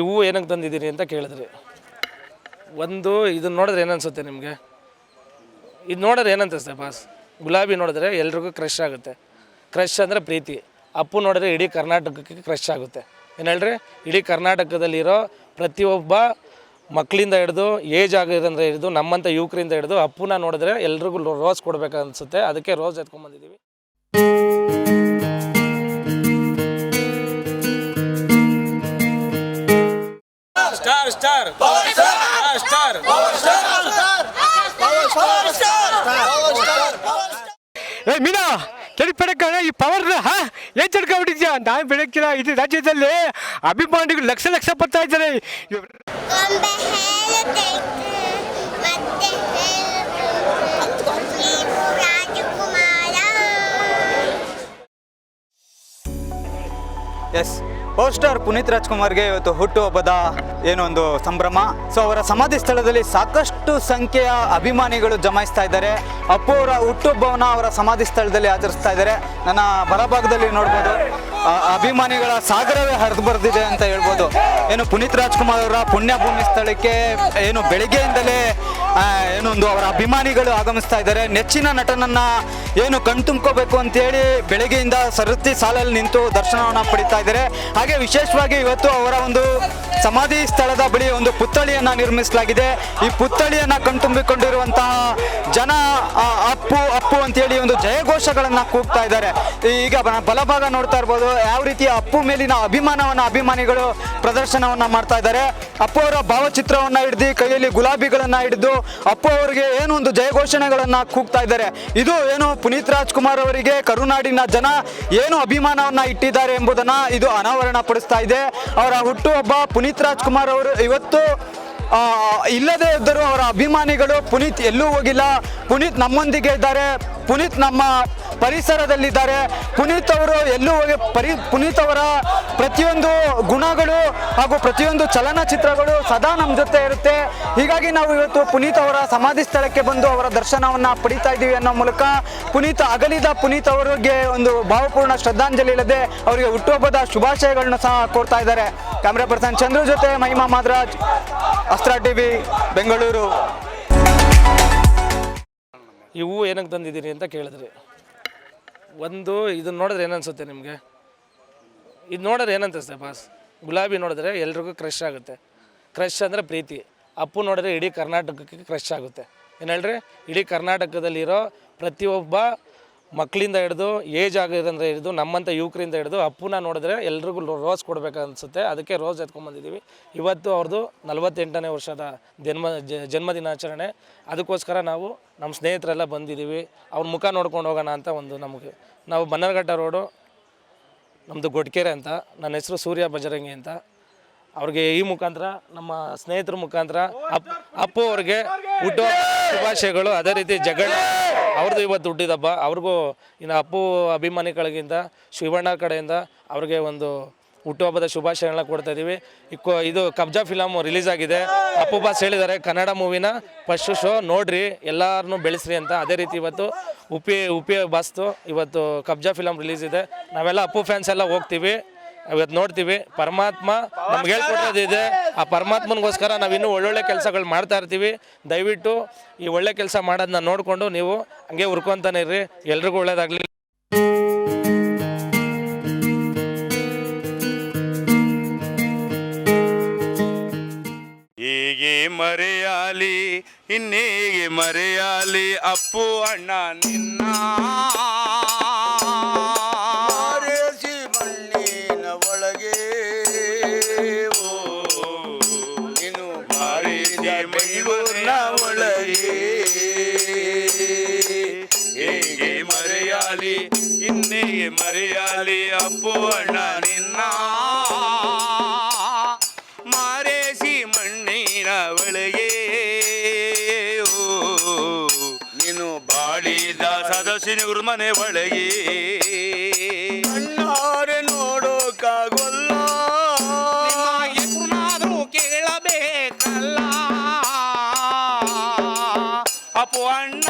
ಹೂವು ಏನಕ್ಕೆ ತಂದಿದ್ದೀರಿ ಅಂತ ಕೇಳಿದ್ರಿ. ಒಂದು ಇದನ್ನ ನೋಡಿದ್ರೆ ಏನನ್ಸುತ್ತೆ ನಿಮಗೆ? ಇದು ನೋಡಿದ್ರೆ ಏನಂತಿಸ್ತೆ ಬಾಸ್ ಗುಲಾಬಿ ನೋಡಿದ್ರೆ ಎಲ್ರಿಗೂ ಕ್ರಶ್ ಆಗುತ್ತೆ. ಕ್ರಶ್ ಅಂದರೆ ಪ್ರೀತಿ. ಅಪ್ಪು ನೋಡಿದ್ರೆ ಇಡೀ ಕರ್ನಾಟಕಕ್ಕೆ ಕ್ರಶ್ ಆಗುತ್ತೆ. ಏನು ಹೇಳ್ರಿ? ಇಡೀ ಕರ್ನಾಟಕದಲ್ಲಿರೋ ಪ್ರತಿಯೊಬ್ಬ ಮಕ್ಕಳಿಂದ ಹಿಡಿದು ಏಜ್ ಆಗಿರೋದ್ರಿಂದ ಹಿಡಿದು ನಮ್ಮಂಥ ಯುವಕರಿಂದ ಹಿಡಿದು ಅಪ್ಪುನ ನೋಡಿದ್ರೆ ಎಲ್ರಿಗೂ ರೋಸ್ ಕೊಡ್ಬೇಕು ಅನಿಸುತ್ತೆ. ಅದಕ್ಕೆ ರೋಸ್ ಎತ್ಕೊಂಡ್ಬಂದಿದ್ದೀವಿ ಸ್ಟಾರ್ ಸ್ಟಾರ್ ಸ್ಟಾರ್ ಏ ಮೀನಾ ಬೆಳಕಣ ಈ ಪವರ್ ಹಾ? ಏನ್ ಚಡ್ಕೊಂಡ್ಬಿಟ್ಟಿದ್ಯಾ? ನಾನು ಬೆಳಕಿಲ್ಲ ಇದು ರಾಜ್ಯದಲ್ಲಿ ಅಭಿಮಾನಿಗಳು ಲಕ್ಷ ಲಕ್ಷ ಪಡ್ತಾ ಇದ್ದಾರೆ. ಎಸ್ ಪವರ್ ಪುನೀತ್ ರಾಜ್ಕುಮಾರ್ಗೆ ಇವತ್ತು ಹುಟ್ಟುಹಬ್ಬದ ಏನೊಂದು ಸಂಭ್ರಮ. ಸೊ ಅವರ ಸಮಾಧಿ ಸ್ಥಳದಲ್ಲಿ ಸಾಕಷ್ಟು ಸಂಖ್ಯೆಯ ಅಭಿಮಾನಿಗಳು ಜಮಾಯಿಸ್ತಾ ಇದ್ದಾರೆ. ಅಪ್ಪು ಅವರ ಹುಟ್ಟುಹಬ್ಬವನ್ನು ಅವರ ಸಮಾಧಿ ಸ್ಥಳದಲ್ಲಿ ಆಚರಿಸ್ತಾ ಇದ್ದಾರೆ. ನನ್ನ ಬಲಭಾಗದಲ್ಲಿ ನೋಡ್ಬೋದು ಅಭಿಮಾನಿಗಳ ಸಾಗರವೇ ಹರಿದು ಬರೆದಿದೆ ಅಂತ ಹೇಳ್ಬೋದು. ಏನು ಪುನೀತ್ ರಾಜ್ಕುಮಾರ್ ಅವರ ಪುಣ್ಯಭೂಮಿ ಸ್ಥಳಕ್ಕೆ ಏನು ಬೆಳಿಗ್ಗೆಯಿಂದಲೇ ಏನೊಂದು ಅವರ ಅಭಿಮಾನಿಗಳು ಆಗಮಿಸ್ತಾ ಇದ್ದಾರೆ. ನೆಚ್ಚಿನ ನಟನನ್ನ ಏನು ಕಣ್ತುಂಬ್ಕೋಬೇಕು ಅಂತೇಳಿ ಬೆಳಗ್ಗೆಯಿಂದ ಸರತಿ ಸಾಲಲ್ಲಿ ನಿಂತು ದರ್ಶನವನ್ನ ಪಡಿತಾ ಇದ್ದಾರೆ. ಹಾಗೆ ವಿಶೇಷವಾಗಿ ಇವತ್ತು ಅವರ ಒಂದು ಸಮಾಧಿ ಸ್ಥಳದ ಬಳಿ ಒಂದು ಪುತ್ಥಳಿಯನ್ನ ನಿರ್ಮಿಸಲಾಗಿದೆ. ಈ ಪುತ್ಥಳಿಯನ್ನ ಕಣ್ತುಂಬಿಕೊಂಡಿರುವಂತಹ ಜನ ಅಪ್ಪು ಅಪ್ಪು ಅಂತೇಳಿ ಒಂದು ಜಯಘೋಷಗಳನ್ನ ಕೂಗ್ತಾ ಇದ್ದಾರೆ. ಈಗ ಬಲಭಾಗ ನೋಡ್ತಾ ಇರ್ಬೋದು. ಯಾವ ರೀತಿಯ ಅಪ್ಪು ಮೇಲಿನ ಅಭಿಮಾನವನ್ನ ಅಭಿಮಾನಿಗಳು ಪ್ರದರ್ಶನವನ್ನ ಮಾಡ್ತಾ ಇದ್ದಾರೆ. ಅಪ್ಪು ಅವರ ಭಾವಚಿತ್ರವನ್ನ ಹಿಡ್ದು ಕೈಯಲ್ಲಿ ಗುಲಾಬಿಗಳನ್ನ ಹಿಡಿದು ಅಪ್ಪು ಅವರಿಗೆ ಏನೊಂದು ಜಯಘೋಷಣೆಗಳನ್ನ ಕೂಗ್ತಾ ಇದ್ದಾರೆ. ಇದು ಏನು ಪುನೀತ್ ರಾಜ್ಕುಮಾರ್ ಅವರಿಗೆ ಕರುನಾಡಿನ ಜನ ಏನು ಅಭಿಮಾನವನ್ನ ಇಟ್ಟಿದ್ದಾರೆ ಎಂಬುದನ್ನ ಇದು ಅನಾವರಣ ಪಡಿಸ್ತಾ ಇದೆ. ಅವರ ಹುಟ್ಟುಹಬ್ಬ ಪುನೀತ್ ರಾಜ್ಕುಮಾರ್ ಅವರು ಇವತ್ತು ಇಲ್ಲದೇ ಇದ್ದರೂ ಅವರ ಅಭಿಮಾನಿಗಳು ಪುನೀತ್ ಎಲ್ಲೂ ಹೋಗಿಲ್ಲ. ಪುನೀತ್ ನಮ್ಮೊಂದಿಗೆ ಇದ್ದಾರೆ. ಪುನೀತ್ ನಮ್ಮ ಪರಿಸರದಲ್ಲಿದ್ದಾರೆ. ಪುನೀತ್ ಅವರು ಎಲ್ಲೂ ಹೋಗಿ ಪರಿ, ಪುನೀತ್ ಅವರ ಪ್ರತಿಯೊಂದು ಗುಣಗಳು ಹಾಗೂ ಪ್ರತಿಯೊಂದು ಚಲನಚಿತ್ರಗಳು ಸದಾ ನಮ್ಮ ಜೊತೆ ಇರುತ್ತೆ. ಹೀಗಾಗಿ ನಾವು ಇವತ್ತು ಪುನೀತ್ ಅವರ ಸಮಾಧಿ ಸ್ಥಳಕ್ಕೆ ಬಂದು ಅವರ ದರ್ಶನವನ್ನು ಪಡಿತಾ ಇದ್ದೀವಿ ಅನ್ನೋ ಮೂಲಕ ಪುನೀತ್, ಅಗಲಿದ ಪುನೀತ್ ಅವರಿಗೆ ಒಂದು ಭಾವಪೂರ್ಣ ಶ್ರದ್ಧಾಂಜಲಿ ಇಲ್ಲದೆ ಅವರಿಗೆ ಹುಟ್ಟುಹಬ್ಬದ ಶುಭಾಶಯಗಳನ್ನ ಸಹ ಕೋರ್ತಾ ಇದ್ದಾರೆ. ಕ್ಯಾಮ್ರಾ ಪರ್ಸನ್ ಚಂದ್ರು ಜೊತೆ ಮಹಿಮಾ ಮಾದ್ರಾಜ್ ಅಸ್ತ್ರ ಟಿವಿ ಬೆಂಗಳೂರು. ಇವು ಏನಕ್ಕೆ ತಂದಿದ್ದೀರಿ ಅಂತ ಕೇಳಿದ್ರಿ. ಒಂದು ಇದನ್ನ ನೋಡಿದ್ರೆ ಏನನ್ಸುತ್ತೆ ನಿಮಗೆ? ಇದು ನೋಡಿದ್ರೆ ಏನಂತಿಸ್ತೆ ಬಾಸ್ ಗುಲಾಬಿ ನೋಡಿದ್ರೆ ಎಲ್ರಿಗೂ ಕ್ರಶ್ ಆಗುತ್ತೆ. ಕ್ರಶ್ ಅಂದರೆ ಪ್ರೀತಿ. ಅಪ್ಪು ನೋಡಿದ್ರೆ ಇಡೀ ಕರ್ನಾಟಕಕ್ಕೆ ಕ್ರಶ್ ಆಗುತ್ತೆ. ಏನು ಹೇಳ್ರಿ? ಇಡೀ ಕರ್ನಾಟಕದಲ್ಲಿರೋ ಪ್ರತಿಯೊಬ್ಬ ಮಕ್ಕಳಿಂದ ಹಿಡಿದು ಏಜ್ ಆಗಿರೋದ್ರಿಂದ ಹಿಡಿದು ನಮ್ಮಂಥ ಯುವಕರಿಂದ ಹಿಡಿದು ಅಪ್ಪನ ನೋಡಿದ್ರೆ ಎಲ್ರಿಗೂ ರೋಸ್ ಕೊಡಬೇಕನ್ಸುತ್ತೆ. ಅದಕ್ಕೆ ರೋಸ್ ಎತ್ಕೊಂಡ್ಬಂದಿದ್ದೀವಿ ಇವತ್ತು ಅವ್ರದ್ದು ನಲವತ್ತೆಂಟನೇ ವರ್ಷದ ಜನ್ಮ ಜನ್ಮ ಜನ್ಮದಿನಾಚರಣೆ ಅದಕ್ಕೋಸ್ಕರ ನಾವು ನಮ್ಮ ಸ್ನೇಹಿತರೆಲ್ಲ ಬಂದಿದ್ದೀವಿ. ಅವ್ರ ಮುಖ ನೋಡ್ಕೊಂಡು ಹೋಗೋಣ ಅಂತ ಒಂದು ನಮಗೆ, ನಾವು ಬನ್ನರ್ಘಟ್ಟ ರೋಡು ನಮ್ಮದು ಗೊಡ್ಕೆರೆ ಅಂತ, ನನ್ನ ಹೆಸರು ಸೂರ್ಯ ಬಜರಂಗಿ ಅಂತ. ಅವ್ರಿಗೆ ಈ ಮುಖಾಂತರ, ನಮ್ಮ ಸ್ನೇಹಿತರ ಮುಖಾಂತರ ಅಪ್ ಅಪ್ಪು ಅವ್ರಿಗೆ ಹುಟ್ಟುವ ಶುಭಾಶಯಗಳು. ಅದೇ ರೀತಿ ಜಗಣ್ಣ ಅವ್ರದ್ದು ಇವತ್ತು ಹುಟ್ಟಿದಬ್ಬ ಅವ್ರಿಗೂ ಇನ್ನು ಅಪ್ಪು ಅಭಿಮಾನಿಗಳಿಗಿಂತ, ಶಿವಣ್ಣ ಕಡೆಯಿಂದ ಅವ್ರಿಗೆ ಒಂದು ಹುಟ್ಟುಹಬ್ಬದ ಶುಭಾಶಯಗಳನ್ನ ಕೊಡ್ತಾ ಇದ್ದೀವಿ ಇಕ್ಕೋ, ಇದು ಕಬ್ಜಾ ಫಿಲಮ್ ರಿಲೀಸ್ ಆಗಿದೆ. ಅಪ್ಪು ಬಾಸ್ ಹೇಳಿದ್ದಾರೆ, ಕನ್ನಡ ಮೂವಿನ ಫಸ್ಟ್ ಶೋ ನೋಡ್ರಿ ಎಲ್ಲರನ್ನೂ ಬೆಳೆಸ್ರಿ ಅಂತ. ಅದೇ ರೀತಿ ಇವತ್ತು ಉಪಿ ಉಪಿ ಬಾಸ್ತು ಇವತ್ತು ಕಬ್ಜಾ ಫಿಲಮ್ ರಿಲೀಸ್ ಇದೆ. ನಾವೆಲ್ಲ ಅಪ್ಪು ಫ್ಯಾನ್ಸ್ ಎಲ್ಲ ಹೋಗ್ತೀವಿ, ಇವತ್ತು ನೋಡ್ತೀವಿ. ಪರಮಾತ್ಮ ನಮ್ಗೆ ಹೇಳ್ಕೊಟ್ಟೋದಿದೆ ಆ ಪರಮಾತ್ಮನಿಗೋಸ್ಕರ ನಾವು ಇನ್ನೂ ಒಳ್ಳೊಳ್ಳೆ ಕೆಲಸಗಳು ಮಾಡ್ತಾ ಇರ್ತೀವಿ. ದಯವಿಟ್ಟು ಈ ಒಳ್ಳೆ ಕೆಲಸ ಮಾಡೋದನ್ನ ನೋಡಿಕೊಂಡು ನೀವು ಹಂಗೆ ಹುರ್ಕೊಂತಾನೆ ಇರ್ರಿ. ಎಲ್ರಿಗೂ ಒಳ್ಳೇದಾಗಲಿ. ಹೀಗೆ ಮರೆಯಾಲಿ, ಇನ್ನೇಗೆ ಮರೆಯಾಲಿ, ಅಪ್ಪು ಅಣ್ಣ ನಿನ್ನ. ಬಾಳಿದ ಸದಸ್ಯನ ಮನೆ ಒಳಗೆ. ಅಣ್ಣಾರೆ ನೋಡೋಕ್ಕಾಗೋಲ್ಲ ಎದುರಾದ್ರೂ ಕೇಳಬೇಕಲ್ಲ. ಅಪ್ಪು ಅಣ್ಣ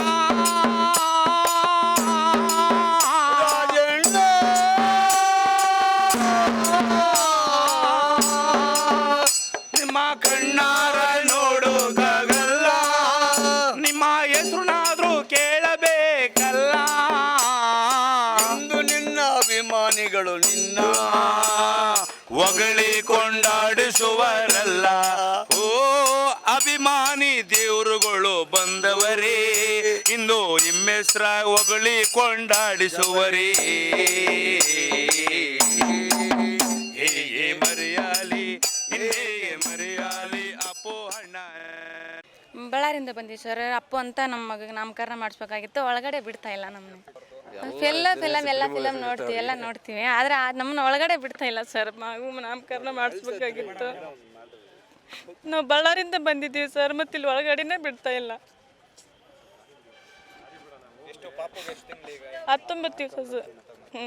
ಇಮ್ಮೆಸ್ರ ಹೊಗಳಿ ಕೊಂಡಾಡಿಸುವರಿ ಹೀಗೆ ಮರೆಯಾಲಿ ಹೇಗೆ ಮರೆಯಾಲಿ ಅಪ್ಪೋ ಅಣ್ಣ. ಬಳ್ಳಾರಿಂದ ಬಂದೀವಿ ಸರ್ ಅಪ್ಪು ಅಂತ ನಮ್ಮ ಮಗ ನಾಮಕರಣ ಮಾಡಿಸ್ಬೇಕಾಗಿತ್ತು. ಒಳಗಡೆ ಬಿಡ್ತಾ ಇಲ್ಲ ನಮ್ಮನ್ನ ಎಲ್ಲ ಫಿಲಮ್ ಎಲ್ಲ ಫಿಲಮ್ ನೋಡ್ತೀವಿ ಎಲ್ಲ ನೋಡ್ತೀವಿ. ಆದರೆ ನಮ್ಮನ್ನ ಒಳಗಡೆ ಬಿಡ್ತಾ ಇಲ್ಲ ಸರ್ ಮಗು ನಾಮಕರಣ ಮಾಡಿಸ್ಬೇಕಾಗಿತ್ತು. ನಾವು ಬಳ್ಳಾರಿಂದ ಬಂದಿದ್ದೀವಿ ಸರ್ ಮತ್ತೆ ಇಲ್ಲಿ ಒಳಗಡೆನೇ ಬಿಡ್ತಾ ಇಲ್ಲ. ಹತ್ತೊಂಬತ್ತು ದಿವಸ ಹ್ಞೂ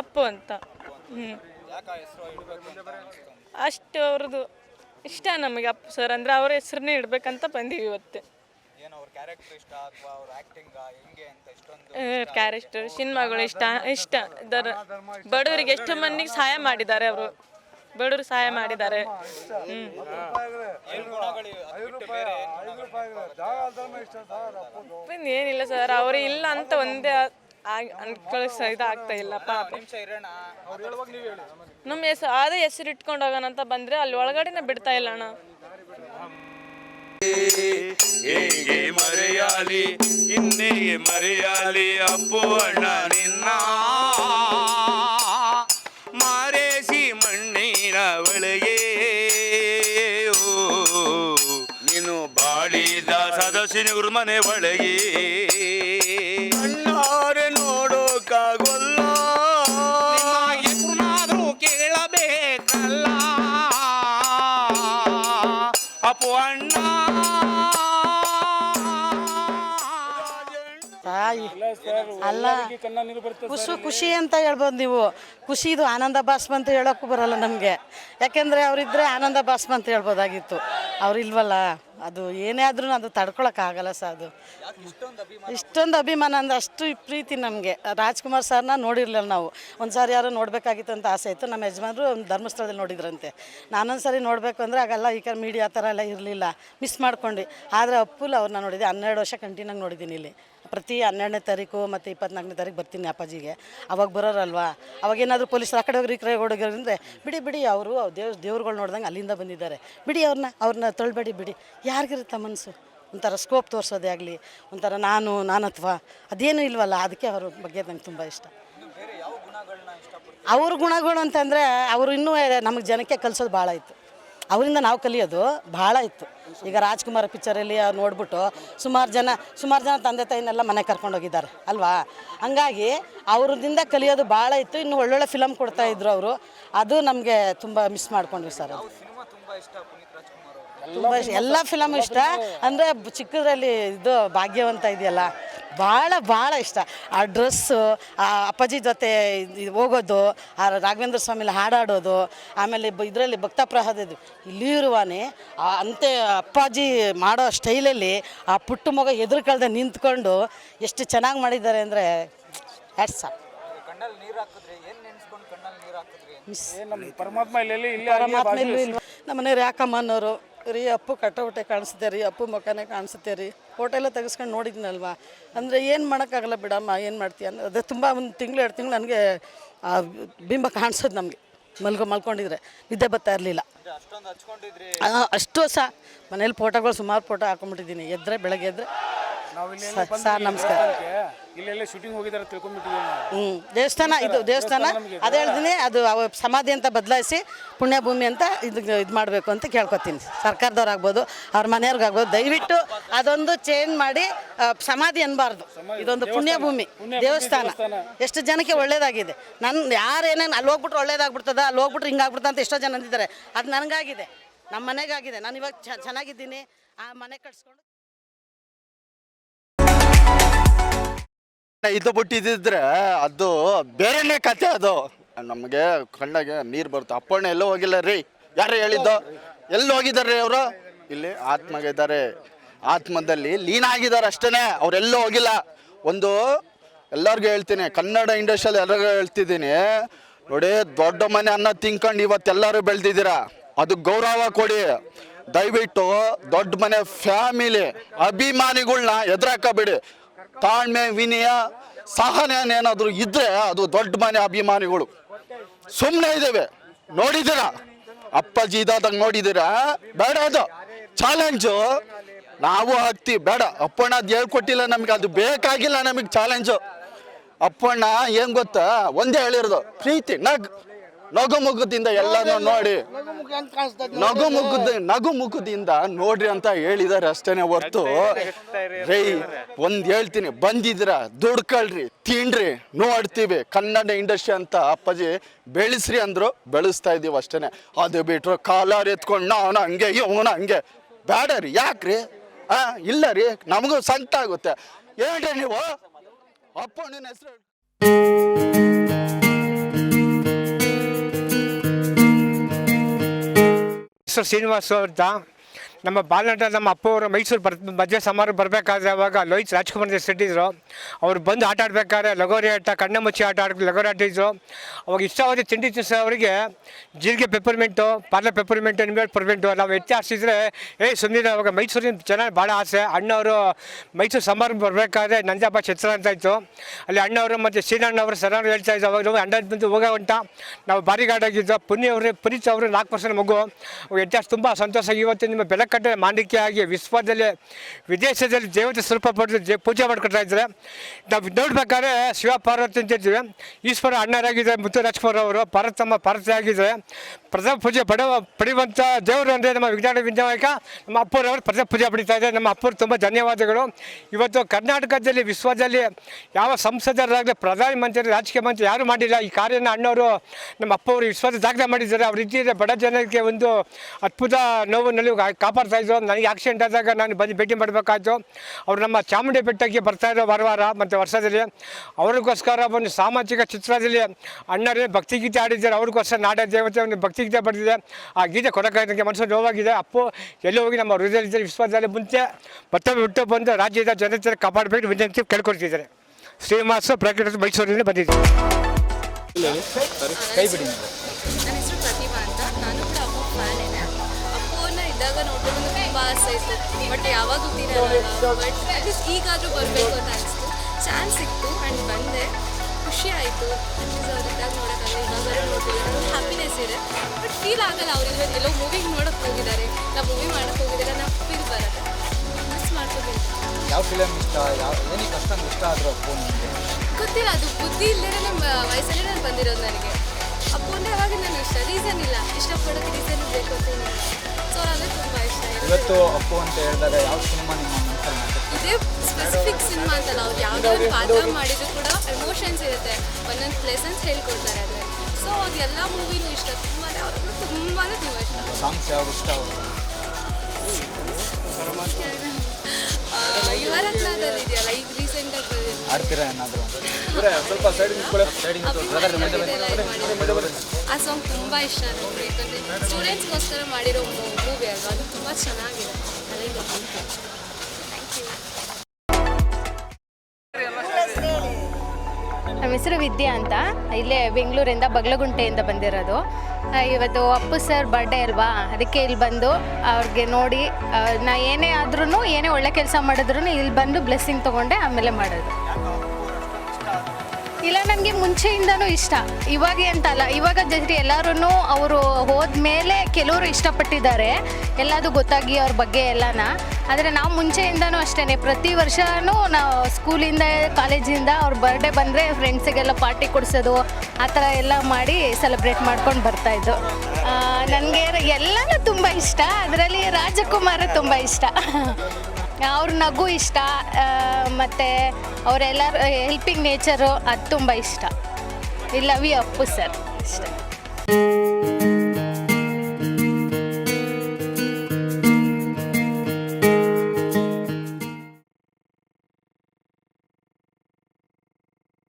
ಅಪ್ಪು ಅಂತ. ಹ್ಞೂ ಅಷ್ಟು ಅವ್ರದ್ದು ಇಷ್ಟ ನಮಗೆ ಅಪ್ಪು ಸರ್. ಅಂದರೆ ಅವ್ರ ಹೆಸ್ರನ್ನೇ ಇಡ್ಬೇಕಂತ ಬಂದೀವಿ ಇವತ್ತು. ಏನು ಅವ್ರ ಕ್ಯಾರೆಕ್ಟರ್ ಇಷ್ಟ ಅಥವಾ ಅವ್ರ ಆಕ್ಟಿಂಗ್ ಹೆಂಗೆ ಅಂತ ಇಷ್ಟೊಂದು ಕ್ಯಾರೆಕ್ಟರ್ ಸಿನಿಮಾಗಳು ಇಷ್ಟ ಇಷ್ಟ. ದರ ಬಡವರಿಗೆ ಎಷ್ಟು ಮಂದಿಗೆ ಸಹಾಯ ಮಾಡಿದ್ದಾರೆ ಅವರು. ಬಡವ್ರಿಗೆ ಸಹಾಯ ಮಾಡಿದ್ದಾರೆ ಇನ್ನು ಏನಿಲ್ಲ ಸರ್ ಅವರು ಇಲ್ಲ ಅಂತ ಒಂದೇ ಅನ್ಕೊಳಕ್ ಇದು ಆಗ್ತಾ ಇಲ್ಲ ಪಾಪ ನಮ್ಮ ಹೆಸರು ಅದೇ ಹೆಸರು ಇಟ್ಕೊಂಡು ಹೋಗೋಣ ಅಂತ ಬಂದ್ರೆ ಅಲ್ಲಿ ಒಳಗಡೆನೆ ಬಿಡ್ತಾ ಇಲ್ಲ ಅಣ್ಣ ಹೇಗೆ ಮರೆಯಾಲಿ ಇನ್ನೇ ಮರೆಯಾಲಿ ಅಪ್ಪು ಅಣ್ಣ ನಿನ್ನ ಬಾಳಿದ ಸದಸ್ಯನ ಮನೆ ಒಳಗೆ. ಕಣ್ಣಾರೆ ನೋಡೋಕಾಗಲ್ಲ ಅಲ್ಲ. ಖುಷಿ ಖುಷಿ ಅಂತ ಹೇಳ್ಬೋದು ನೀವು. ಖುಷಿದು ಆನಂದ ಭಾಸ್ಮ ಅಂತ ಹೇಳೋಕ್ಕೂ ಬರಲ್ಲ ನಮಗೆ. ಯಾಕೆಂದರೆ ಅವರಿದ್ದರೆ ಆನಂದ ಭಾಷ್ಪ ಅಂತ ಹೇಳ್ಬೋದಾಗಿತ್ತು. ಅವ್ರಿಲ್ವಲ್ಲ ಅದು ಏನೇ ಆದ್ರೂ ಅದು ತಡ್ಕೊಳಕ್ಕಾಗಲ್ಲ ಸರ್ ಅದು. ಇಷ್ಟೊಂದು ಅಭಿಮಾನ ಅಂದ್ರೆ ಅಷ್ಟು ಪ್ರೀತಿ ನಮಗೆ. ರಾಜ್ಕುಮಾರ್ ಸರ್ನ ನೋಡಿರ್ಲಿಲ್ಲ ನಾವು. ಒಂದು ಸಾರಿ ಯಾರೋ ನೋಡಬೇಕಾಗಿತ್ತು ಅಂತ ಆಸೆ ಇತ್ತು. ನಮ್ಮ ಯಜಮಾನರು ಒಂದು ಧರ್ಮಸ್ಥಳದಲ್ಲಿ ನೋಡಿದ್ರಂತೆ. ನಾನೊಂದು ಸಾರಿ ನೋಡಬೇಕು ಅಂದರೆ ಆಗಲ್ಲ ಈ ಕಡೆ ಮೀಡಿಯಾ ಥರ ಎಲ್ಲ ಇರಲಿಲ್ಲ. ಮಿಸ್ ಮಾಡ್ಕೊಂಡು ಆದರೆ ಅಪ್ಪುಲ್ ಅವ್ರನ್ನ ನೋಡಿದ್ದೆ. ಹನ್ನೆರಡು ವರ್ಷ ಕಂಟಿನ್ಯೂ ನೋಡಿದ್ದೀನಿ ಇಲ್ಲಿ. ಪ್ರತಿ ಹನ್ನೆರಡನೇ ತಾರೀಕು ಮತ್ತು ಇಪ್ಪತ್ನಾಲ್ಕನೇ ತಾರೀಕು ಬರ್ತೀನಿ ಅಪ್ಪಾಜಿಗೆ. ಅವಾಗ ಬರೋರಲ್ವಾ? ಅವಾಗೇನಾದರೂ ಪೊಲೀಸರು ಆ ಕಡೆ ಹೋಗಿ ಈ ಕಡೆ ಬಿಡಿ ಬಿಡಿ ಅವರು ದೇವ್ ದೇವ್ರುಗಳು ನೋಡ್ದಂಗೆ ಅಲ್ಲಿಂದ ಬಂದಿದ್ದಾರೆ. ಬಿಡಿ ಅವ್ರನ್ನ ಅವ್ರನ್ನ ತೊಳ್ಬೇಡಿ ಬಿಡಿ. ಯಾರಿಗಿರುತ್ತೆ ಮನಸ್ಸು ಒಂಥರ ಸ್ಕೋಪ್ ತೋರಿಸೋದೇ ಆಗಲಿ ಒಂಥರ ನಾನು ನಾನತ್ವ? ಅದೇನೂ ಇಲ್ವಲ್ಲ ಅದಕ್ಕೆ ಅವ್ರ ಬಗ್ಗೆ ನಂಗೆ ತುಂಬ ಇಷ್ಟ. ಅವ್ರ ಗುಣಗಳು ಅಂತಂದರೆ ಅವರು ಇನ್ನೂ ನಮಗೆ ಜನಕ್ಕೆ ಕಲಿಸೋದು ಭಾಳ ಇತ್ತು. ಅವರಿಂದ ನಾವು ಕಲಿಯೋದು ಭಾಳ ಇತ್ತು. ಈಗ ರಾಜ್ಕುಮಾರ್ ಪಿಕ್ಚರಲ್ಲಿ ನೋಡ್ಬಿಟ್ಟು ಸುಮಾರು ಜನ ಸುಮಾರು ಜನ ತಂದೆ ತಾಯಿನೆಲ್ಲ ಮನೆ ಕರ್ಕೊಂಡೋಗಿದ್ದಾರೆ ಅಲ್ವಾ? ಹಂಗಾಗಿ ಅವ್ರದಿಂದ ಕಲಿಯೋದು ಭಾಳ ಇತ್ತು, ಇನ್ನು ಒಳ್ಳೊಳ್ಳೆ ಫಿಲಮ್ ಕೊಡ್ತಾ ಇದ್ರು ಅವರು. ಅದು ನಮಗೆ ತುಂಬ ಮಿಸ್ ಮಾಡ್ಕೊಂಡ್ವಿ ಸರ್ ಅದು. ಸಿನಿಮಾ ತುಂಬಾ ಇಷ್ಟ ಪುನೀತ್ ರಾಜ್ಕುಮಾರ್. ತುಂಬ ಇಷ್ಟ. ಎಲ್ಲ ಫಿಲಮ್ ಇಷ್ಟ. ಅಂದರೆ ಚಿಕ್ಕದ್ರಲ್ಲಿ ಇದು ಭಾಗ್ಯವಂತ ಇದೆಯಲ್ಲ ಭಾಳ ಭಾಳ ಇಷ್ಟ. ಆ ಡ್ರೆಸ್ಸು ಆ ಅಪ್ಪಾಜಿ ಜೊತೆ ಇದ್- ಹೋಗೋದು ಆ ರಾಘವೇಂದ್ರ ಸ್ವಾಮಿಲಿ ಹಾಡಾಡೋದು ಆಮೇಲೆ ಇದರಲ್ಲಿ ಭಕ್ತ ಪ್ರಹ್ಲಾದದ್ದು ಇಲ್ಲಿರುವಾನೆ ಆ ಅಂತೆ ಅಪ್ಪಾಜಿ ಮಾಡೋ ಸ್ಟೈಲಲ್ಲಿ ಆ ಪುಟ್ಟ ಮಗ ಎದುರು ಕಳೆದ ನಿಂತ್ಕೊಂಡು ಎಷ್ಟು ಚೆನ್ನಾಗಿ ಮಾಡಿದ್ದಾರೆ ಅಂದರೆ ಹ್ಯಾಟ್ಸ್ ಆಫ್ ಕಣ್ಣಲ್ಲಿ ನೀರು ಹಾಕಿದ್ರಿ ಏನ್ ನೆನ್ಸ್ಕೊಂಡು ಕಣ್ಣಲ್ಲಿ ನೀರು ಹಾಕಿದ್ರಿ? ಮಿಸ್ ಪರಮಾತ್ಮ ಇಲ್ಲಿ ಇಲ್ಲ ನಮ್ಮ ಮನೆಯವ್ರು ಯಾಕಮ್ಮ ಅನ್ನೋರು. ರೀ ಅಪ್ಪು ಕಟ್ಟೋಟೆ ಕಾಣಿಸುತ್ತೆ ರೀ ಅಪ್ಪು ಮುಖನೇ ಕಾಣಿಸುತ್ತೆ ರೀ. ಫೋಟೋ ಎಲ್ಲ ತೆಗೆಸ್ಕೊಂಡು ನೋಡಿದ್ನಲ್ವಾ? ಅಂದರೆ ಏನು ಮಾಡೋಕ್ಕಾಗಲ್ಲ ಬಿಡಮ್ಮ ಏನು ಮಾಡ್ತೀಯ ಅದೇ ತುಂಬ ಒಂದು ತಿಂಗಳು ಎರಡು ತಿಂಗಳು ನನಗೆ ಆ ಬಿಂಬ ಕಾಣಿಸೋದು ನಮಗೆ ಮಲ್ಕೊ ಮಲ್ಕೊಂಡಿದ್ರೆ. ನಿದ್ದೆ ಬರ್ತಾ ಇರಲಿಲ್ಲ. ಅಷ್ಟು ಸಹ ಮನೇಲಿ ಫೋಟೋಗಳು ಸುಮಾರು ಫೋಟೋ ಹಾಕೊಂಡ್ಬಿಟ್ಟಿದ್ದೀನಿ. ಎದ್ರೆ ಬೆಳಗ್ಗೆ ಎದ್ರೆ. ಸರ್ ನಮಸ್ಕಾರ. ಇಲ್ಲೆಲ್ಲ ಶೂಟಿಂಗ್ ಹೋಗಿದ್ದಾರೆ ತಿಳ್ಕೊಂಡ್ಬಿಟ್ಟಿದ್ದೀವಿ ನಾವು. ಹ್ಞೂ ದೇವಸ್ಥಾನ ಇದು ದೇವಸ್ಥಾನ ಅದೇ ಹೇಳ್ತೀನಿ ಅದು ಅವ ಸಮಾಧಿ ಅಂತ ಬದಲಾಯಿಸಿ ಪುಣ್ಯಭೂಮಿ ಅಂತ ಇದು ಇದು ಮಾಡಬೇಕು ಅಂತ ಕೇಳ್ಕೊತೀನಿ. ಸರ್ಕಾರದವ್ರಾಗ್ಬೋದು ಅವ್ರ ಮನೆಯವ್ರಿಗಾಗ್ಬೋದು ದಯವಿಟ್ಟು ಅದೊಂದು ಚೇಂಜ್ ಮಾಡಿ ಆ, ಸಮಾಧಿ ಅನ್ನಬಾರ್ದು ಇದೊಂದು ಪುಣ್ಯಭೂಮಿ ದೇವಸ್ಥಾನ. ಎಷ್ಟು ಜನಕ್ಕೆ ಒಳ್ಳೇದಾಗಿದೆ? ನನ್ನ ಯಾರೇನೇನು ಅಲ್ಲಿ ಹೋಗ್ಬಿಟ್ರೆ ಒಳ್ಳೇದಾಗ್ಬಿಡ್ತದ ಅಲ್ಲಿ ಹೋಗ್ಬಿಟ್ರೆ ಹಿಂಗಾಗ್ಬಿಡ್ತದ ಅಂತ ಎಷ್ಟೋ ಜನ ಅಂದಿದ್ದಾರೆ. ಅದು ನನಗಾಗಿದೆ. ನಮ್ಮ ಮನೆಗಾಗಿದೆ. ನಾನು ಇವಾಗ ಚೆನ್ನಾಗಿದ್ದೀನಿ. ಆ ಮನೆ ಕಟ್ಸ್ಕೊಂಡು ಇದು ಬಿಟ್ಟಿದ್ರೆ ಅದು ಬೇರೆನೇ ಕತೆ ಅದು. ನಮಗೆ ಕಣ್ಣಾಗೆ ನೀರು ಬರುತ್ತೆ. ಅಪ್ಪಣ್ಣ ಎಲ್ಲೂ ಹೋಗಿಲ್ಲ ರೀ. ಯಾರು ಹೇಳಿದ್ದು? ಎಲ್ಲಿ ಹೋಗಿದ್ದಾರೆ ಅವರು? ಇಲ್ಲಿ ಆತ್ಮಗಿದ್ದಾರೆ ಆತ್ಮದಲ್ಲಿ ಲೀನ ಆಗಿದ್ದಾರೆ ಅಷ್ಟೇ ಅವರೆಲ್ಲೂ ಹೋಗಿಲ್ಲ. ಒಂದು ಎಲ್ಲರಿಗೂ ಹೇಳ್ತೀನಿ, ಕನ್ನಡ ಇಂಡಸ್ಟ್ರಿಯಲ್ಲಿ ಎಲ್ಲರಿಗೂ ಹೇಳ್ತಿದ್ದೀನಿ. ನೋಡಿ, ದೊಡ್ಡ ಮನೆ ಅನ್ನ ತಿನ್ಕೊಂಡು ಇವತ್ತೆಲ್ಲರೂ ಬೆಳೆದಿದ್ದೀರಾ? ಅದು ಗೌರವ ಕೊಡಿ. ದಯವಿಟ್ಟು ದೊಡ್ಡ ಮನೆ ಫ್ಯಾಮಿಲಿ, ಅಭಿಮಾನಿಗಳ್ನ ಎದುರಾಕಬೇಡಿ. ತಾಳ್ಮೆ ವಿನಯ ಸಹನೆ ಏನಾದರೂ ಇದ್ರೆ ಅದು ದೊಡ್ಡ ಮನೆ ಅಭಿಮಾನಿಗಳು. ಸುಮ್ಮನೆ ಇದ್ದೇವೆ. ನೋಡಿದ್ದೀರಾ? ಅಪ್ಪಾಜಿ ಇದಾದಾಗ ನೋಡಿದ್ದೀರಾ? ಬೇಡ ಅದು. ಚಾಲೆಂಜು ನಾವು ಹಾಕ್ತೀವಿ ಬೇಡ. ಅಪ್ಪಣ್ಣ ಅದು ಹೇಳ್ಕೊಟ್ಟಿಲ್ಲ ನಮಗೆ. ಅದು ಬೇಕಾಗಿಲ್ಲ ನಮಗೆ ಚಾಲೆಂಜು ಅಪ್ಪಣ್ಣ ಏನು ಗೊತ್ತಾ? ಒಂದೇ ಹೇಳಿರೋದು. ಪ್ರೀತಿ, ನಗ್. ನಗು ಮುಖದಿಂದ ಎಲ್ಲಾನು ನೋಡಿ ನಗು ಮುಖದ ನಗು ಮುಖದಿಂದ ನೋಡ್ರಿ ಅಂತ ಹೇಳಿದಾರೆ ಅಷ್ಟೇನೆ ಹೊರ್ತು. ರೈ ಒಂದ್ ಹೇಳ್ತೀನಿ ಬಂದಿದ್ರ ದುಡ್ಕಳ್ರಿ ತಿನ್ರಿ ನೋಡ್ತೀವಿ. ಕನ್ನಡ ಇಂಡಸ್ಟ್ರಿ ಅಂತ ಅಪ್ಪಾಜಿ ಬೆಳೆಸ್ರಿ ಅಂದ್ರು ಬೆಳೆಸ್ತಾ ಇದೀವಿ ಅಷ್ಟೇನೆ. ಅದು ಬಿಟ್ರು ಕಾಲಾರ್ ಎತ್ಕೊಂಡು ನಾನು ಹಂಗೆ ಇವನ ಹಂಗೆ. ಬೇಡ ರೀ ಯಾಕ್ರಿ? ಆ ಇಲ್ಲ ರೀ ನಮಗೂ ಸಂತ ಆಗುತ್ತೆ. ಹೇಳ್ರಿ ನೀವು. ಅಪ್ಪಣ್ಣನ ಹೆಸರು ಹೆಸರು ಶ್ರೀನಿವಾಸ ಅಂತ ನಮ್ಮ ಬಾಲನಟ ನಮ್ಮ ಅಪ್ಪ ಅವರು ಮೈಸೂರು ಬರ್, ಮದುವೆ ಸಮಾರಂಭ ಬರಬೇಕಾದ್ರೆ ಅವಾಗ ಲೋಹಿತ್ ರಾಜ್ಕುಮಾರ್ ಸಿಟ್ಟಿದ್ರು ಅವ್ರು ಬಂದು ಆಟ ಆಡಬೇಕಾದ್ರೆ ಲಗೋರಿ ಆಟ, ಕಣ್ಣ ಮುಚ್ಚಿ ಆಟ ಆಡ್, ಲಗೋರಿ ಆಡಿದ್ರು ಅವಾಗ ಇಷ್ಟವಾದ ತಿಂಡಿ ತಿನಿಸು ಅವರಿಗೆ, ಜೀರಿಗೆ ಪೆಪ್ಪರ್ಮೆಂಟು ಪಾರ್ಲೆ ಪೆಪ್ಪರ್ಮೆಂಟು ನಿಂಬೆ ಪರ್ಮೆಂಟು ನಾವು ವ್ಯತ್ಯಾಸಿಸಿದ್ರೆ ಏ ಸುಮ್ಮನೆ ಅವಾಗ ಮೈಸೂರಿನ ಜನ ಭಾಳ ಆಸೆ. ಅಣ್ಣವರು ಮೈಸೂರು ಸಮಾರಂಭ ಬರಬೇಕಾದ್ರೆ ನಂಜಪ್ಪ ಚಿತ್ರ ಅಂತ ಇತ್ತು. ಅಲ್ಲಿ ಅಣ್ಣವರು ಮತ್ತು ಶ್ರೀನಣ್ಣವರು ಸರ್ ಹೇಳ್ತಾ ಇದ್ದು ಅವಾಗ ಅಂಡರ್ ಬಂದು ಹೋಗೋ ಉಂಟ ನಾವು ಬಾರಿಗಾಡಾಗಿದ್ದು ಪುಣ್ಯ ಅವರು, ಪುನೀತ್ ಅವರು ನಾಲ್ಕು ಪರ್ಸೆಂಟ್ ಮಗು. ವ್ಯತ್ಯಾಸ ತುಂಬ ಸಂತೋಷ. ಇವತ್ತು ನಿಮ್ಮ ಬೆಳಕಟ್ಟೆ ಮಾಂಡಿಕೆ ಆಗಿ ವಿಶ್ವದಲ್ಲಿ, ವಿದೇಶದಲ್ಲಿ ದೇವತೆ ಸ್ವಲ್ಪ ಪಡೆದು ಪೂಜೆ ಮಾಡ್ಕೊಳ್ತಾ ಇದ್ದಾರೆ. ನಾವು ನೋಡ್ಬೇಕಾದ್ರೆ ಶಿವ ಪಾರ್ವತಿ ಅಂತ ಇದ್ದೀವಿ. ಈಶ್ವರ ಅಣ್ಣರಾಗಿದ್ದಾರೆ ಮುತ್ತು ಲಕ್ಷ್ಮಣರವರು ಪಾರ್ವತಮ್ಮ ಪಾರ್ವತಿ ಆಗಿದ್ದಾರೆ ಪ್ರಥಮ ಪೂಜೆ ಪಡೆವ ಪಡೆಯುವಂಥ ದೇವರು ಅಂದರೆ ನಮ್ಮ ವಿಜ್ಞಾನ ವಿಜ್ಞಾಯಕ ನಮ್ಮ ಅಪ್ಪರವರು ಪ್ರಥಮ ಪೂಜೆ ಪಡಿತಾ ಇದ್ದಾರೆ. ನಮ್ಮ ಅಪ್ಪರು ತುಂಬ ಧನ್ಯವಾದಗಳು. ಇವತ್ತು ಕರ್ನಾಟಕದಲ್ಲಿ, ವಿಶ್ವದಲ್ಲಿ ಯಾವ ಸಂಸದರಾಗಲಿ ಪ್ರಧಾನಮಂತ್ರಿ ರಾಜಕೀಯ ಮಂತ್ರಿ ಯಾರು ಮಾಡಿಲ್ಲ. ಈ ಕಾರ್ಯನ ಅಣ್ಣವರು ನಮ್ಮ ಅಪ್ಪವರು ವಿಶ್ವದ ದಾಖಲೆ ಮಾಡಿದ್ದಾರೆ. ಅವ್ರ ರೀತಿಯ ಬಡ ಜನರಿಗೆ ಒಂದು ಅದ್ಭುತ ನೋವು ನಲಿವು ಕಾಪಾಡ್ತಾ ಇದ್ರು. ನನಗೆ ಆಕ್ಸಿಡೆಂಟ್ ಆದಾಗ ನಾನು ಬಂದು ಭೇಟಿ ಮಾಡಬೇಕಾಯ್ತು. ಅವರು ನಮ್ಮ ಚಾಮುಂಡಿ ಬೆಟ್ಟಕ್ಕೆ ಬರ್ತಾ ಇರೋ ವಾರ ವಾರ, ಮತ್ತು ವರ್ಷದಲ್ಲಿ. ಅವ್ರಿಗೋಸ್ಕರ ಒಂದು ಸಾಮಾಜಿಕ ಚಿತ್ರದಲ್ಲಿ ಅಣ್ಣರೇ ಭಕ್ತಿಗೀತೆ ಆಡಿದ್ದಾರೆ ಅವ್ರಿಗೋಸ್ಕರ ನಾಡ ದೇವತೆ ಒಂದು ಭಕ್ತಿಗೀತೆ ಬರೆದಿದೆ ಆ ಗೀತೆ ನನಗೆ ಮನಸ್ಸು ನೋವಾಗಿದೆ. ಅಪ್ಪು, ಎಲ್ಲಿ ಹೋಗಿ ನಮ್ಮ ಹೃದಯದಲ್ಲಿ ವಿಶ್ವದಲ್ಲಿ ಮುಂಚೆ ಮತ್ತೊಮ್ಮೆ ಬಿಟ್ಟು ಬಂದು ರಾಜ್ಯದ ಜನತೆ ಕಾಪಾಡಬೇಕು ವಿನಂತಿ ಕೇಳ್ಕೊಳ್ತಿದ್ದಾರೆ. ಶ್ರೀನಿವಾಸ ಪ್ರಕಟ ಮೈಸೂರಿನಿಂದ ಬಂದಿದ್ದೀನಿ ಕೈ ಬಿಡಿ ನನ್ನ ಹೆಸರು ಪ್ರತಿಭಾ ಅಂತ. ನಾನು ಕೂಡ ಅಪ್ಪು ಫ್ಯಾನೇನೆ. ಅಪ್ಪುವನ್ನ ಇದ್ದಾಗ ನೋಡ್ಬೇಕು ಅಂತ ತುಂಬ ಆಸೆ ಇತ್ತು. ಬಟ್ ಯಾವಾಗಲೂ ತಿನ್ನಲ್ಲ ಬಟ್ ಅಟ್ಲೀಸ್ಟ್ ಈಗಾದರೂ ಬರಬೇಕು ಅಂತ ಅನಿಸ್ತು. ಚಾನ್ಸ್ ಸಿಕ್ತು. ಆ್ಯಂಡ್ ಬಂದೆ. ಖುಷಿ ಆಯಿತು ಅವ್ರು ಇದ್ದಾಗ ನೋಡೋಕ್ಕಾಗಲ್ಲ ಇವಾಗ ನೋಡ್ಬೋದು ಒಂದು ಹ್ಯಾಪಿನೆಸ್ ಇದೆ. ಬಟ್ ಫೀಲ್ ಆಗಲ್ಲ ಅವ್ರು ಇವಾಗ ಎಲ್ಲೋ ಮೂವಿಗೆ ನೋಡೋಕೆ ಹೋಗಿದ್ದಾರೆ. ನಾವು ಮೂವಿ ಮಾಡೋಕ್ಕೆ ಹೋಗಿದ್ದಾರೆ ನಾವು ಫೀಲ್ ಬರುತ್ತೆ ಮಿಸ್ ಮಾಡ್ಕೋಬೇಕು ಯಾವ ಫಿಲಮ್ ಇಷ್ಟ? ಯಾವ ಏನಕ್ಕೆ ಅಷ್ಟೊಂದು ಇಷ್ಟ ಆದರೂ ಅಪ್ಪು ನಿಮಗೆ? ಗೊತ್ತಿಲ್ಲ. ಅದು ಬುದ್ಧಿ ಇಲ್ಲದೇ ನಮ್ಮ ವಯಸ್ಸಲ್ಲೇ ನಾನು ಬಂದಿರೋದು ನನಗೆ. ಅಪ್ಪು ಅಂದರೆ ಅವಾಗ ನಾನು ಇಷ್ಟ. ರೀಸನ್ ಇಲ್ಲ. ಇಷ್ಟಪಡೋಕ್ಕೆ ರೀಸನ್ ಬೇಕು ಅಂತ ಸೊ ಅಂದರೆ ತುಂಬ ಇಷ್ಟ. ಇವತ್ತು ಅಪ್ಪು ಅಂತ ಹೇಳಿದಾಗ ಯಾವ ಸಿನಿಮಾ ನಿಮ್ಮ ಮನಸ್ಸಲ್ಲಿ ಇದೇ ಸ್ಪೆಸಿಫಿಕ್ ಸಿನಿಮಾ ಅಂತ ನಾವು ಯಾವುದೇ ಒಂದು ಪಾತ್ರ ಮಾಡಿದ್ರು ಕೂಡ ಎಮೋಷನ್ಸ್ ಇರುತ್ತೆ. ಒಂದೊಂದು ಪ್ಲೇಸನ್ಸ್ ಹೇಳ್ಕೊಡ್ತಾರೆ ಅದರಲ್ಲಿ ಸೊ ಅದೆಲ್ಲ ಮೂವಿನೂ ಇಷ್ಟ. ತುಂಬಾ ಅವ್ರಿಗೂ ತುಂಬಾ ತುಂಬ ಇಷ್ಟ. ಸಾಂಗ್ಸ್ ಯಾವ್ದು ಇಷ್ಟ ಇವರ ಹತ್ರದಲ್ಲಿ ಇದೆಯಲ್ಲ ಈಗ ರೀಸೆಂಟಾಗಿ ಬಂದಿದ್ದು. ಆಡ್ತೀರಾ ಏನಾದರೂ? ಸ್ವಲ್ಪ ಸೈಡ್ ಆ ಸಾಂಗ್ ತುಂಬ ಇಷ್ಟ ನನಗೆ ಯಾಕಂದರೆ ಸ್ಟೂಡೆಂಟ್ಸ್ಗೋಸ್ಕರ ಮಾಡಿರೋ ಮೂವಿ ಅಲ್ವಾ? ಅದು ತುಂಬ ಚೆನ್ನಾಗಿದೆ. ನನಗೆ ಥ್ಯಾಂಕ್ ಯು ಹೆಸರು ವಿದ್ಯಾ ಅಂತ. ಇಲ್ಲೇ ಬೆಂಗಳೂರಿಂದ ಬಗ್ಲಗುಂಟೆಯಿಂದ ಬಂದಿರೋದು. ಇವತ್ತು ಅಪ್ಪು ಸರ್ ಬರ್ಡೇ ಅಲ್ವಾ? ಅದಕ್ಕೆ ಇಲ್ಲಿ ಬಂದು ಅವ್ರಿಗೆ ನೋಡಿ ನಾ ಏನೇ ಆದ್ರೂ ಏನೇ ಒಳ್ಳೆ ಕೆಲಸ ಮಾಡಿದ್ರು ಇಲ್ಲಿ ಬಂದು ಬ್ಲೆಸ್ಸಿಂಗ್ ತೊಗೊಂಡೆ, ಆಮೇಲೆ ಮಾಡೋದು. ಇಲ್ಲ, ನನಗೆ ಮುಂಚೆಯಿಂದನೂ ಇಷ್ಟ. ಇವಾಗ ಅಂತಲ್ಲ ಇವಾಗ ಜಸ್ಟ್ ಎಲ್ಲರೂ ಅವರು ಹೋದ್ಮೇಲೆ ಕೆಲವರು ಇಷ್ಟಪಟ್ಟಿದ್ದಾರೆ. ಎಲ್ಲದು ಗೊತ್ತಾಗಿ ಅವ್ರ ಬಗ್ಗೆ ಎಲ್ಲನ. ಆದರೆ ನಾವು ಮುಂಚೆಯಿಂದನೂ ಅಷ್ಟೇ ಪ್ರತಿ ವರ್ಷವೂ ನಾವು ಸ್ಕೂಲಿಂದ, ಕಾಲೇಜಿಂದ ಅವ್ರ ಬರ್ಡೇ ಬಂದರೆ ಫ್ರೆಂಡ್ಸಿಗೆಲ್ಲ ಪಾರ್ಟಿ ಕೊಡಿಸೋದು, ಆ ಥರ ಎಲ್ಲ ಮಾಡಿ ಸೆಲೆಬ್ರೇಟ್ ಮಾಡ್ಕೊಂಡು ಬರ್ತಾಯಿದ್ದು ನನಗೆ ಎಲ್ಲನೂ ತುಂಬ ಇಷ್ಟ. ಅದರಲ್ಲಿ ರಾಜಕುಮಾರ ತುಂಬ ಇಷ್ಟ. ಅವ್ರ ನಗು ಇಷ್ಟ ಮತ್ತು ಅವರೆಲ್ಲರ ಹೆಲ್ಪಿಂಗ್ ನೇಚರು ಅದು ತುಂಬ ಇಷ್ಟ. We love you Appu sir ಇಷ್ಟ